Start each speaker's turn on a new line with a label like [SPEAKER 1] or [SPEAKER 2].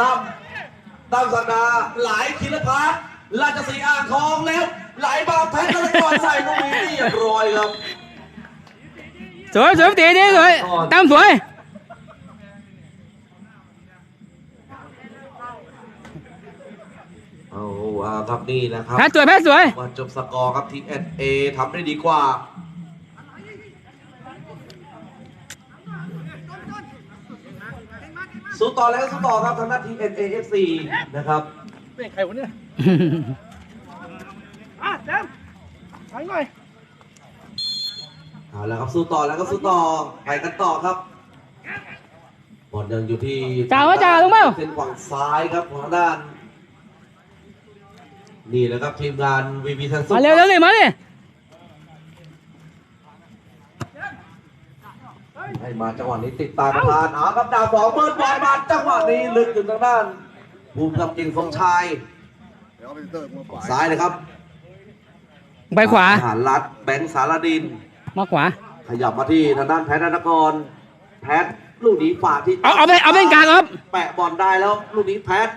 [SPEAKER 1] ตั้มตั้มสักดาไหลคิรพัฒน์ราชสีห์อ่างทองแล้ว ไหลมาแพทย์นครใส่ลูกนี้เรียบร้อยครับ
[SPEAKER 2] สวยสวยตีดีสวยตั้มสวย
[SPEAKER 1] เอาว่าครับนี่นะครับ
[SPEAKER 2] แพทย์สวยแพทย์สวย
[SPEAKER 1] มาจบสกอร์ครับทีเอสเอทำได้ดีกว่า สู้ต่อแล้วสู้ต่อครับทางด้านทีเอสเอเอฟซีนะครับ
[SPEAKER 3] เป็นใครวะเนี่ยอะแจมไปหน่อย
[SPEAKER 1] เอาแล้วครับสู้ต่อแล้วก็สู้ต่อไปกันต่อครับบอลยังอยู่ที่
[SPEAKER 2] จ่าวะจ่าลงเปล่า
[SPEAKER 1] เส้นฝั่งซ้ายครับของทางด้าน นี่แหละครับทีมงานวีวีซันซุ
[SPEAKER 2] มาเร็วเร็วเลยมาเลย
[SPEAKER 1] ให้มาจังหวะนี้ติดตามประธานเอาครับดาวสองเบิร์ดบอลมาจังหวะนี้ลึกถึงทางด้านภูมิกับเก่งสมชายซ้ายเลยครับ
[SPEAKER 2] ไปขวา
[SPEAKER 1] ทหารรัฐแบงค์สารดิน
[SPEAKER 2] มาขวา
[SPEAKER 1] ขยับมาที่ทางด้านแพทย์นครแพทย์ลูกนี้ฝากที่
[SPEAKER 2] เอาเอาไปเอาเป็นกลางครับ
[SPEAKER 1] แปะบอลได้แล้ว ลูกนี้แพทย์